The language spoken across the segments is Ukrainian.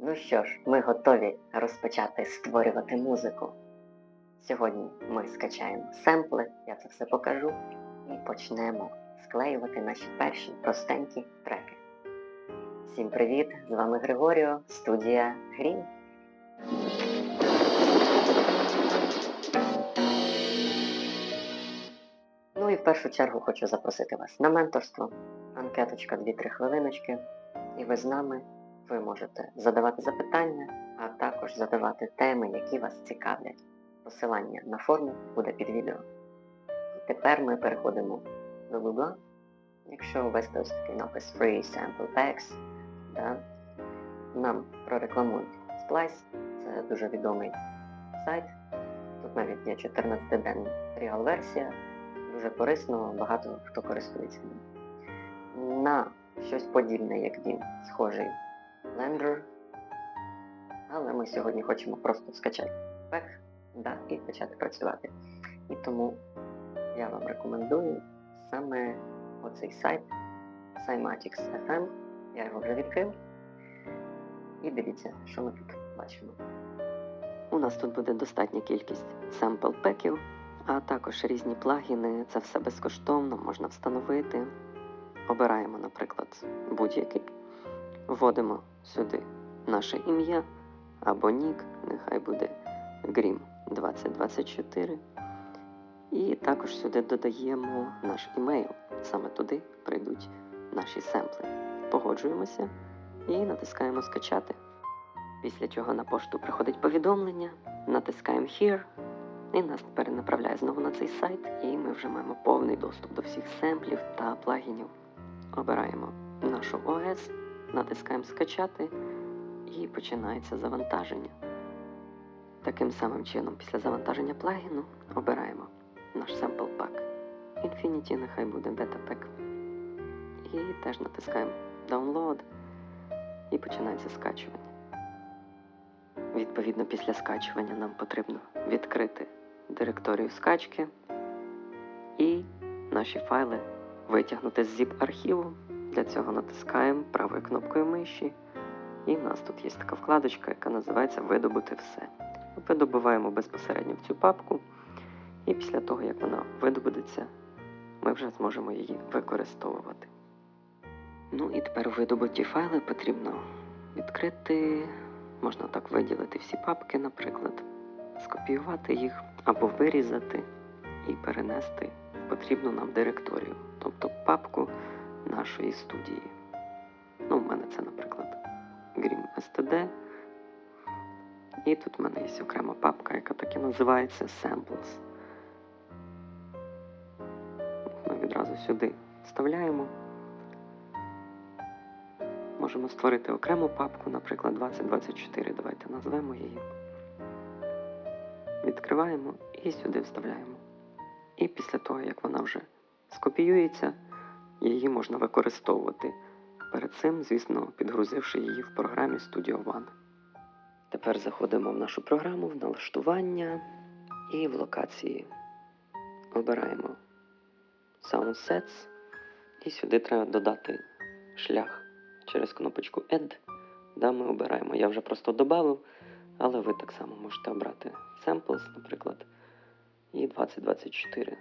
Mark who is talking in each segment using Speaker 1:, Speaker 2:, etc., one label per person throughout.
Speaker 1: Ну що ж, ми готові розпочати створювати музику. Сьогодні ми скачаємо семпли, я це все покажу, і почнемо склеювати наші перші простенькі треки. Всім привіт! З вами Григоріо, студія Грім. Ну і в першу чергу хочу запросити вас на менторство. Анкеточка 2-3 хвилиночки. І ви з нами ви можете задавати запитання, а також задавати теми, які вас цікавлять. Посилання на форму буде під відео. Тепер ми переходимо до Google. Якщо ввести ось такий напис Free Sample Packs, да, нам прорекламують Splice, це дуже відомий сайт. Тут навіть є 14-денна тріал-версія, дуже корисно, багато хто користується ним. На щось подібне, як він, схожий Blender, але ми сьогодні хочемо просто скачати пек да, і почати працювати. І тому я вам рекомендую саме оцей сайт Cymatics FM. Я його вже відкрив. І дивіться, що ми тут бачимо. У нас тут буде достатня кількість семпл пеків, а також різні плагіни. Це все безкоштовно, можна встановити. Обираємо, наприклад, будь-який. Вводимо сюди наше ім'я або нік, нехай буде Grim 2024. І також сюди додаємо наш імейл. Саме туди прийдуть наші семпли. Погоджуємося і натискаємо скачати. Після чого на пошту приходить повідомлення, натискаємо Here, і нас перенаправляє знову на цей сайт, і ми вже маємо повний доступ до всіх семплів та плагінів. Обираємо нашу ОС, натискаємо скачати і починається завантаження. Таким самим чином, після завантаження плагіну обираємо наш Sample Pack. Infinity нехай буде Beta Pack. І теж натискаємо Download і починається скачування. Відповідно, після скачування нам потрібно відкрити директорію скачки і наші файли витягнути з zip архіву. Для цього натискаємо правою кнопкою миші. І в нас тут є така вкладочка, яка називається Видобути все. Видобуваємо безпосередньо в цю папку, і після того, як вона видобудеться, ми вже зможемо її використовувати. Ну і тепер видобуті файли потрібно відкрити. Можна так виділити всі папки, наприклад, скопіювати їх або вирізати і перенести в потрібну нам директорію, тобто папку нашої студії. Ну, в мене це, наприклад, Grim STD. І тут в мене є окрема папка, яка так і називається Samples. Ми відразу сюди вставляємо. Можемо створити окрему папку, наприклад, 2024. Давайте назвемо її. Відкриваємо і сюди вставляємо. І після того, як вона вже скопіюється, її можна використовувати. Перед цим, звісно, підгрузивши її в програмі Studio One. Тепер заходимо в нашу програму в налаштування і в локації. Обираємо Soundsets. І сюди треба додати шлях через кнопочку Add. Да, ми обираємо. Я вже просто додав, але ви так само можете обрати Samples, наприклад, і 2024.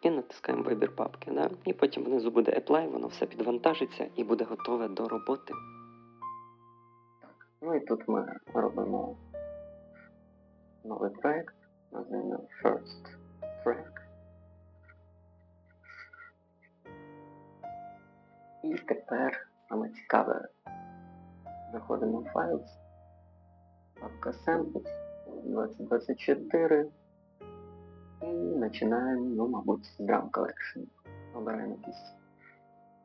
Speaker 1: І натискаємо вибір папки. Да? І потім внизу буде Apply, воно все підвантажиться і буде готове до роботи. Ну і тут ми робимо новий проект, назвемо First Track. І тепер саме цікаве. Заходимо в Files, папка Samples 2024 і починаємо, ну, мабуть, з Drum Collection. Обираємо якийсь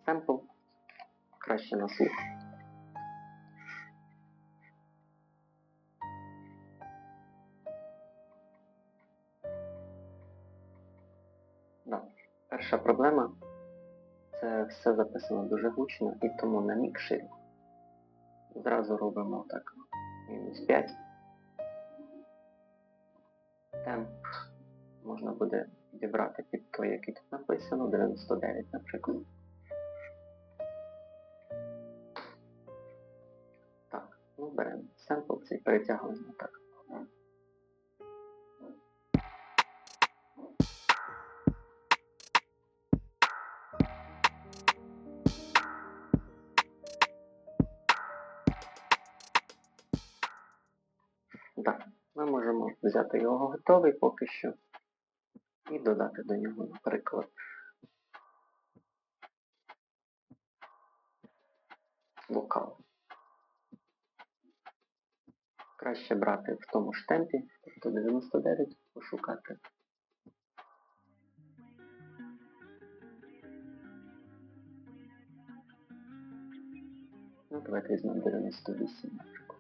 Speaker 1: семпл, краще на слух. Да. Перша проблема це все записано дуже гучно і тому на мікшері зразу робимо так мінус 5. Темп можна буде підібрати під той, який тут написано, 99, наприклад.
Speaker 2: Ну, беремо семпл цей перетягуємо так. Так, ми можемо взяти його готовий поки що і додати до нього, наприклад, вокал. Краще брати в тому ж темпі, тобто 99, пошукати. Ну, давайте візьмемо 98, наприклад.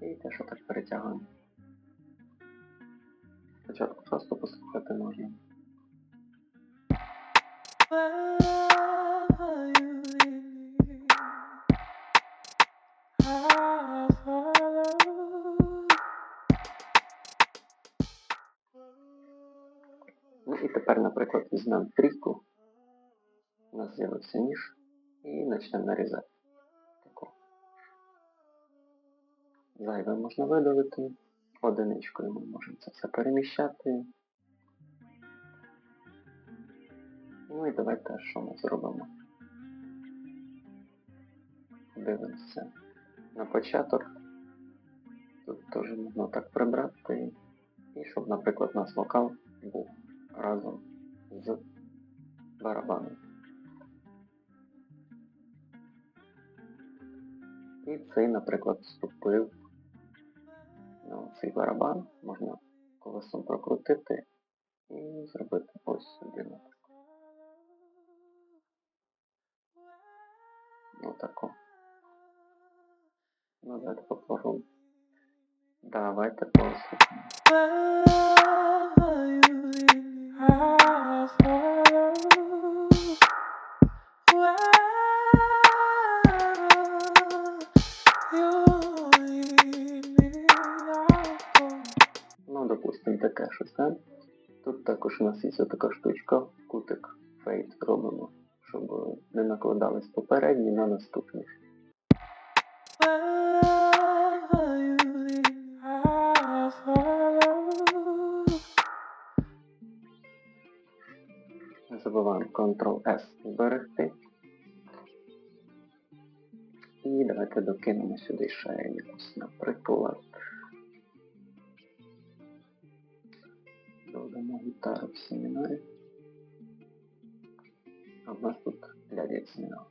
Speaker 2: І те, що так перетягуємо. Спочатку просто послухати можна. Ну і тепер, наприклад, візьмемо трійку. У нас з'явився ніж і почнемо нарізати. Зайве можна видалити. Одиничкою ми можемо це все переміщати. Ну і давайте що ми зробимо. Дивимося на початок. Тут теж можна так прибрати. І щоб, наприклад, у нас вокал був разом з барабаном. І цей, наприклад, вступив цей барабан. Можна колесом прокрутити і зробити ось собі наприклад. Отако. Ну, давайте попробуємо. Давайте послухаємо. Так? Тут також у нас є така штучка, кутик фейт робимо, щоб не накладались попередні на
Speaker 3: follow.
Speaker 2: Не забуваємо Ctrl-S зберегти. І давайте докинемо сюди ще якусь, наприклад. Додамо гітару в семінарі. А в нас тут глядять семінар.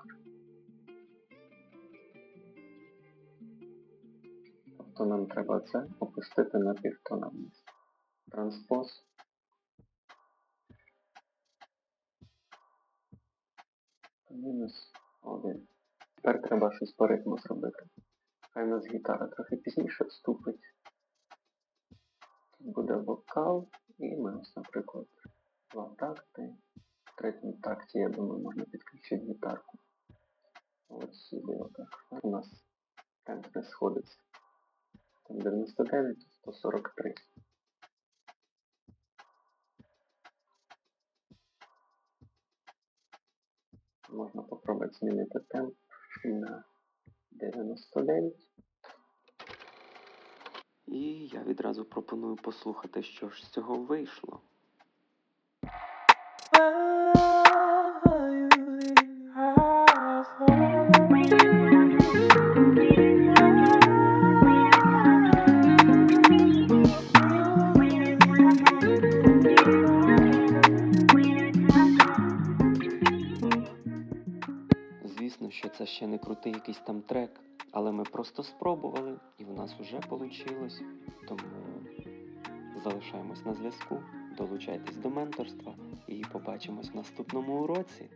Speaker 2: Тобто нам треба це опустити на півтона вниз. Транспоз. Мінус один. Тепер треба щось по ритму зробити. Хай у нас гітара трохи пізніше вступить. Тут буде вокал, і ми наприклад, два такти. В третьому такті, я думаю, можна підключити гітарку. Ось сюди отак. У нас темп не сходиться. Там 99, 143. Можна попробувати змінити темп на 99.
Speaker 1: І я відразу пропоную послухати, що ж з цього вийшло. Звісно, що це ще не крутий якийсь там трек, але ми просто спробували, і в нас вже вийшло. Тому залишаємось на зв'язку, долучайтесь до менторства і побачимось в наступному уроці.